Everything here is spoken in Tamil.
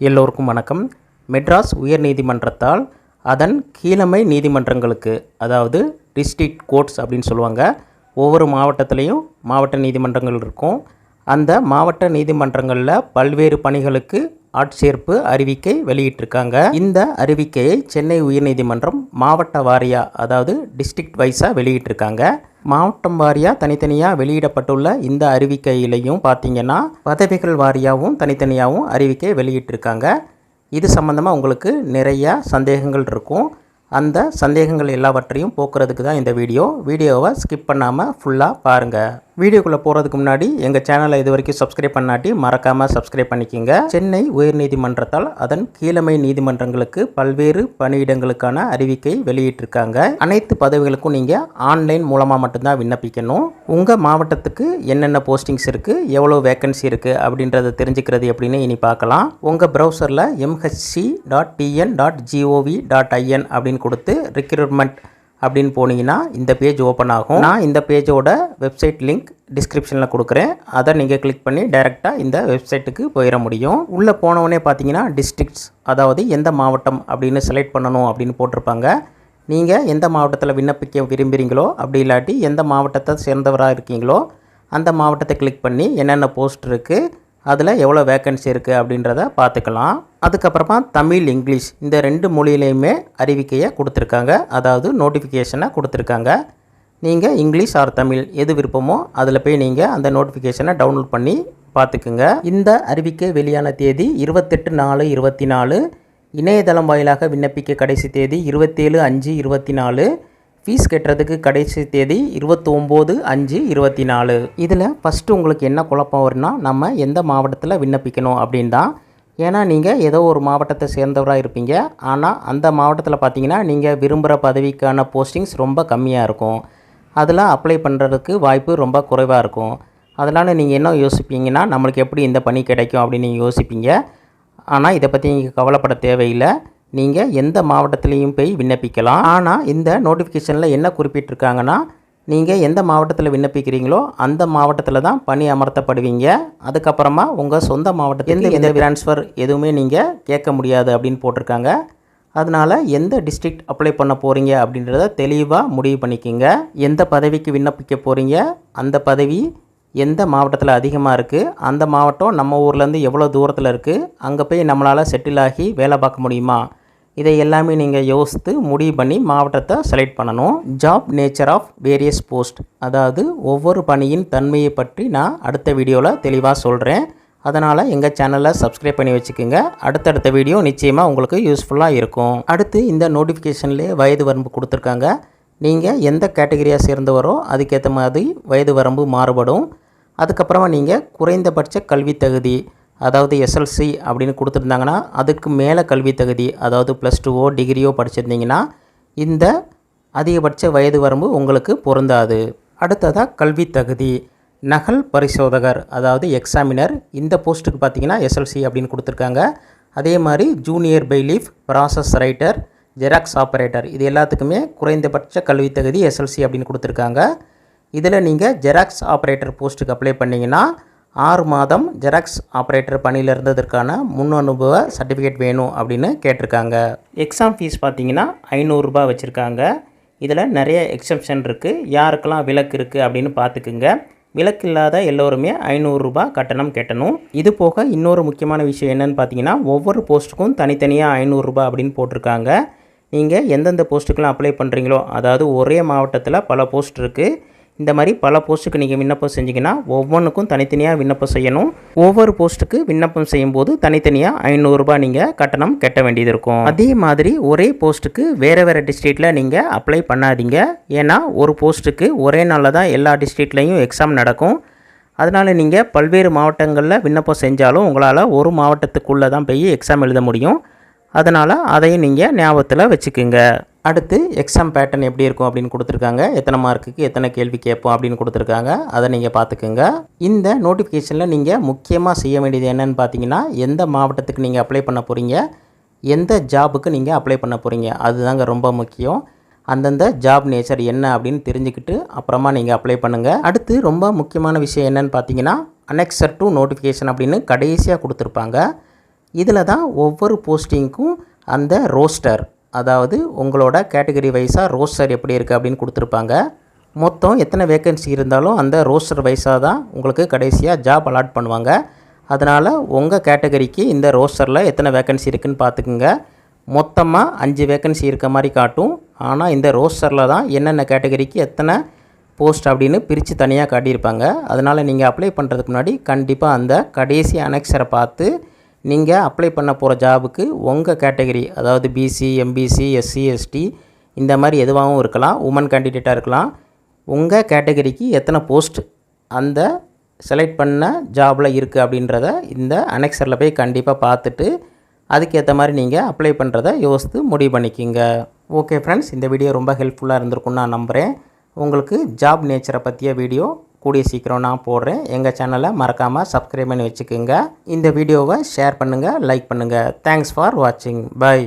எல்லோருக்கும் வணக்கம். மெட்ராஸ் உயர்நீதிமன்றத்தால் அதன் கீழமை நீதிமன்றங்களுக்கு அதாவது டிஸ்ட்ரிக்ட் கோர்ட்ஸ் அப்படின்னு சொல்லுவாங்க ஒவ்வொரு மாவட்டத்துலேயும் மாவட்ட நீதிமன்றங்கள் இருக்கும். அந்த மாவட்ட நீதிமன்றங்களில் பல்வேறு பணிகளுக்கு ஆட்சேர்ப்பு அறிவிக்கை வெளியிட்டிருக்காங்க. இந்த அறிவிக்கையை சென்னை உயர்நீதிமன்றம் மாவட்ட வாரியா அதாவது டிஸ்ட்ரிக்ட் வைஸாக வெளியிட்டிருக்காங்க. மாவட்டம் வாரியாக தனித்தனியாக வெளியிடப்பட்டுள்ள இந்த அறிவிக்கையிலையும் பார்த்தீங்கன்னா பதவிகள் வாரியாகவும் தனித்தனியாகவும் அறிவிக்கை வெளியிட்டிருக்காங்க. இது சம்மந்தமாக உங்களுக்கு நிறையா சந்தேகங்கள் இருக்கும். அந்த சந்தேகங்கள் எல்லாவற்றையும் போக்குறதுக்கு தான் இந்த வீடியோ. வீடியோவை ஸ்கிப் பண்ணாமல் ஃபுல்லாக பாருங்கள் வீடியோக்குள்ளே போகிறதுக்கு முன்னாடி எங்கள் சேனலை இது வரைக்கும் சப்ஸ்கிரைப் பண்ணாட்டி மறக்காமல் சப்ஸ்கிரைப் பண்ணிக்கிங்க. சென்னை உயர்நீதிமன்றத்தால் அதன் கீழமை நீதிமன்றங்களுக்கு பல்வேறு பணியிடங்களுக்கான அறிவிக்கை வெளியிட்டிருக்காங்க. அனைத்து பதவிகளுக்கும் நீங்கள் ஆன்லைன் மூலமாக மட்டும்தான் விண்ணப்பிக்கணும். உங்கள் மாவட்டத்துக்கு என்னென்ன போஸ்டிங்ஸ் இருக்குது எவ்வளோ வேக்கன்சி இருக்குது அப்படின்றத தெரிஞ்சுக்கிறது எப்படின்னு இனி பார்க்கலாம். உங்கள் ப்ரௌசரில் MHC dot TN dot GOV dot IN அப்படின்னு கொடுத்து ரிக்ரூட்மெண்ட் அப்படின்னு போனீங்கன்னா இந்த பேஜ் ஓப்பன் ஆகும். நான் இந்த பேஜோட வெப்சைட் லிங்க் டிஸ்கிரிப்ஷனில் கொடுக்குறேன். அதை நீங்கள் கிளிக் பண்ணி டைரெக்டாக இந்த வெப்சைட்டுக்கு போயிட முடியும். உள்ளே போனவொடனே பார்த்தீங்கன்னா டிஸ்ட்ரிக்ட்ஸ் அதாவது எந்த மாவட்டம் அப்படின்னு செலக்ட் பண்ணணும் அப்படின்னு போட்டிருப்பாங்க. நீங்கள் எந்த மாவட்டத்தில் விண்ணப்பிக்க விரும்புகிறீங்களோ அப்படி இல்லாட்டி எந்த மாவட்டத்தை சேர்ந்தவராக இருக்கீங்களோ அந்த மாவட்டத்தை கிளிக் பண்ணி என்னென்ன போஸ்ட் இருக்குது அதில் எவ்வளோ வேக்கன்சி இருக்குது அப்படின்றத பார்த்துக்கலாம். அதுக்கப்புறமா தமிழ் இங்கிலீஷ் இந்த ரெண்டு மொழியிலையுமே அறிவிக்கையை கொடுத்துருக்காங்க. அதாவது நோட்டிஃபிகேஷனை கொடுத்துருக்காங்க. நீங்கள் இங்கிலீஷ் ஆர் தமிழ் எது விருப்பமோ அதில் போய் நீங்கள் அந்த நோட்டிஃபிகேஷனை டவுன்லோட் பண்ணி பார்த்துக்குங்க. இந்த அறிவிக்கை வெளியான தேதி இருபத்தெட்டு நாலு இருபத்தி நாலு. இணையதளம் வாயிலாக விண்ணப்பிக்க கடைசி தேதி இருபத்தேழு அஞ்சு இருபத்தி நாலு. ஃபீஸ் கட்டுறதுக்கு கடைசி தேதி இருபத்தி ஒம்பது அஞ்சு இருபத்தி நாலு இதில் ஃபஸ்ட்டு உங்களுக்கு என்ன குழப்பம் வரும்னா நம்ம எந்த மாவட்டத்தில் விண்ணப்பிக்கணும் அப்படின்னு தான். ஏன்னா நீங்கள் ஏதோ ஒரு மாவட்டத்தை சேர்ந்தவராக இருப்பீங்க. ஆனால் அந்த மாவட்டத்தில் பார்த்தீங்கன்னா நீங்கள் விரும்புகிற பதவிக்கான போஸ்டிங்ஸ் ரொம்ப கம்மியாக இருக்கும். அதில் அப்ளை பண்ணுறதுக்கு வாய்ப்பு ரொம்ப குறைவாக இருக்கும். அதனால் நீங்கள் என்ன யோசிப்பீங்கன்னா நம்மளுக்கு எப்படி இந்த பணி கிடைக்கும் அப்படின்னு நீங்கள் யோசிப்பீங்க. ஆனால் இதை பற்றி நீங்கள் கவலைப்பட தேவையில்லை. நீங்கள் எந்த மாவட்டத்துலேயும் போய் விண்ணப்பிக்கலாம். ஆனால் இந்த நோட்டிஃபிகேஷனில் என்ன குறிப்பிட்டிருக்காங்கன்னா நீங்கள் எந்த மாவட்டத்தில் விண்ணப்பிக்கிறீங்களோ அந்த மாவட்டத்தில் தான் பணி அமர்த்தப்படுவீங்க. அதுக்கப்புறமா உங்கள் சொந்த மாவட்டத்தில் எந்த ட்ரான்ஸ்ஃபர் எதுவுமே நீங்கள் கேட்க முடியாது அப்படின்னு போட்டிருக்காங்க. அதனால் எந்த டிஸ்ட்ரிக்ட் அப்ளை பண்ண போகிறீங்க அப்படின்றத தெளிவாக முடிவு பண்ணிக்கோங்க. எந்த பதவிக்கு விண்ணப்பிக்க போகிறீங்க அந்த பதவி எந்த மாவட்டத்தில் அதிகமாக இருக்குது அந்த மாவட்டம் நம்ம ஊர்லேருந்து எவ்வளோ தூரத்தில் இருக்குது அங்கே போய் நம்மளால் செட்டில் ஆகி வேலை பார்க்க முடியுமா? இதை எல்லாமே நீங்கள் யோசித்து முடிவு பண்ணி மாவட்டத்தை செலக்ட் பண்ணணும். Job nature of various post அதாவது ஒவ்வொரு பணியின் தன்மையை பற்றி நான் அடுத்த வீடியோவில் தெளிவாக சொல்கிறேன் அதனால் எங்கள் சேனலை சப்ஸ்கிரைப் பண்ணி வச்சுக்கோங்க. அடுத்தடுத்த வீடியோ நிச்சயமாக உங்களுக்கு யூஸ்ஃபுல்லாக இருக்கும். அடுத்து இந்த நோட்டிஃபிகேஷன்லேயே வயது வரம்பு கொடுத்துருக்காங்க. நீங்கள் எந்த கேட்டகரியாக சேர்ந்தவரோ அதுக்கேற்ற மாதிரி வயது வரம்பு மாறுபடும். அதுக்கப்புறமா நீங்கள் குறைந்தபட்ச கல்வி தகுதி அதாவது எஸ்எல்சி அப்படின்னு கொடுத்துருந்தாங்கன்னா அதுக்கு மேலே கல்வி தகுதி அதாவது ப்ளஸ் டூவோ டிகிரியோ படிச்சிருந்தீங்கன்னா இந்த அதிகபட்ச வயது வரம்பு உங்களுக்கு பொருந்தாது. அடுத்ததாக கல்வி தகுதி. நகல் பரிசோதகர் அதாவது எக்ஸாமினர் இந்த போஸ்ட்டுக்கு பார்த்தீங்கன்னா எஸ்எல்சி அப்படின்னு கொடுத்துருக்காங்க. அதே மாதிரி junior bailiff process writer xerox operator இது எல்லாத்துக்குமே குறைந்தபட்ச கல்வி தகுதி எஸ்எல்சி அப்படின்னு கொடுத்துருக்காங்க. இதில் நீங்கள் ஜெராக்ஸ் ஆப்ரேட்டர் போஸ்ட்டுக்கு அப்ளை பண்ணிங்கன்னா ஆறு மாதம் ஜெராக்ஸ் ஆப்ரேட்டர் பணியில் இருந்ததற்கான முன் அனுபவ சர்டிஃபிகேட் வேணும் அப்படின்னு கேட்டிருக்காங்க. எக்ஸாம் ஃபீஸ் பார்த்தீங்கன்னா ஐநூறுரூபா வச்சுருக்காங்க. இதில் நிறைய எக்ஸப்ஷன் இருக்குது யாருக்கெல்லாம் விலக்கு இருக்குது அப்படின்னு பார்த்துக்குங்க. விலக்கு இல்லாத எல்லோருமே ஐநூறுரூபா கட்டணம் கட்டணும். இது போக இன்னொரு முக்கியமான விஷயம் என்னென்னு பார்த்தீங்கன்னா ஒவ்வொரு போஸ்ட்டுக்கும் தனித்தனியாக ஐநூறுரூபா அப்படின்னு போட்டிருக்காங்க. நீங்கள் எந்தெந்த போஸ்ட்டுக்கெலாம் அப்ளை பண்ணுறீங்களோ அதாவது ஒரே மாவட்டத்தில் பல போஸ்ட் இருக்குது இந்த மாதிரி பல போஸ்ட்டுக்கு நீங்கள் விண்ணப்பம் செஞ்சிங்கன்னா ஒவ்வொன்றுக்கும் தனித்தனியாக விண்ணப்பம் செய்யணும். ஒவ்வொரு போஸ்ட்டுக்கு விண்ணப்பம் செய்யும்போது தனித்தனியாக ஐநூறுரூபா நீங்கள் கட்டணம் கட்ட வேண்டியது இருக்கும். அதே மாதிரி ஒரே போஸ்ட்டுக்கு வேறு வேறு டிஸ்ட்ரிக்டில் நீங்கள் அப்ளை பண்ணாதீங்க. ஏன்னா ஒரு போஸ்ட்டுக்கு ஒரே நாளில் தான் எல்லா டிஸ்ட்ரிக்ட்லேயும் எக்ஸாம் நடக்கும். அதனால் நீங்கள் பல்வேறு மாவட்டங்களில் விண்ணப்பம் செஞ்சாலும் உங்களால் ஒரு மாவட்டத்துக்குள்ளே தான் போய் எக்ஸாம் எழுத முடியும். அதனால் அதையும் நீங்கள் ஞாபகத்தில் வச்சுக்கோங்க. அடுத்து எக்ஸாம் பேட்டர்ன் எப்படி இருக்கும் அப்படின்னு கொடுத்துருக்காங்க. எத்தனை மார்க்குக்கு எத்தனை கேள்வி கேட்போம் அப்படின்னு கொடுத்துருக்காங்க. அதை நீங்கள் பார்த்துக்குங்க. இந்த நோட்டிஃபிகேஷனில் நீங்கள் முக்கியமாக செய்ய வேண்டியது என்னென்னு பார்த்தீங்கன்னா எந்த மாவட்டத்துக்கு நீங்கள் அப்ளை பண்ண போகிறீங்க எந்த ஜாபுக்கு நீங்கள் அப்ளை பண்ண போகிறீங்க அதுதாங்க ரொம்ப முக்கியம். அந்தந்த ஜாப் நேச்சர் என்ன அப்படின்னு தெரிஞ்சுக்கிட்டு அப்புறமா நீங்கள் அப்ளை பண்ணுங்கள் அடுத்து ரொம்ப முக்கியமான விஷயம் என்னன்னு பார்த்தீங்கன்னா அனெக்சர் டு நோட்டிஃபிகேஷன் அப்படின்னு கடைசியாக கொடுத்துருப்பாங்க. இதில் தான் ஒவ்வொரு போஸ்டிங்க்கும் அந்த ரோஸ்டர் அதாவது உங்களோட கேட்டகரி வைஸாக ரோஸ்டர் எப்படி இருக்குது அப்படின்னு கொடுத்துருப்பாங்க. மொத்தம் எத்தனை வேக்கன்சி இருந்தாலும் அந்த ரோஸ்டர் வைஸாக தான் உங்களுக்கு கடைசியாக ஜாப் அலாட் பண்ணுவாங்க. அதனால் உங்கள் கேட்டகரிக்கு இந்த ரோஸ்டரில் எத்தனை வேக்கன்சி இருக்குதுன்னு பார்த்துக்குங்க. மொத்தமாக அஞ்சு வேக்கன்சி இருக்க மாதிரி காட்டும். ஆனால் இந்த ரோஸ்டரில் தான் என்னென்ன கேட்டகரிக்கு எத்தனை போஸ்ட் அப்படின்னு பிரித்து தனியாக காட்டியிருப்பாங்க. அதனால் நீங்கள் அப்ளை பண்ணுறதுக்கு முன்னாடி கண்டிப்பாக அந்த கடைசி அனெக்சரை பார்த்து நீங்கள் அப்ளை பண்ண போகிற ஜாபுக்கு உங்கள் கேட்டகரி அதாவது பிசி எம்பிசி எஸ்சி எஸ்டி இந்த மாதிரி எதுவாகவும் இருக்கலாம் உமன் கேண்டிடேட்டாக இருக்கலாம். உங்கள் கேட்டகரிக்கு எத்தனை போஸ்ட் அந்த செலக்ட் பண்ண ஜாபில் இருக்குது அப்படின்றத இந்த அனெக்சரில் போய் கண்டிப்பாக பார்த்துட்டு அதுக்கேற்ற மாதிரி நீங்கள் அப்ளை பண்ணுறத யோசித்து முடிவு பண்ணிக்கிங்க. ஓகே ஃப்ரெண்ட்ஸ் இந்த வீடியோ ரொம்ப ஹெல்ப்ஃபுல்லாக இருந்திருக்குன்னு நான் நம்புகிறேன் உங்களுக்கு ஜாப் நேச்சரை பற்றிய வீடியோ கூடிய சீக்கிரம் நான் போடுறேன். எங்கள் சேனலை மறக்காமல் சப்ஸ்கிரைப் பண்ணி வச்சுக்கோங்க. இந்த வீடியோவை ஷேர் பண்ணுங்கள் லைக் பண்ணுங்கள் தேங்க்ஸ் ஃபார் வாட்சிங் பை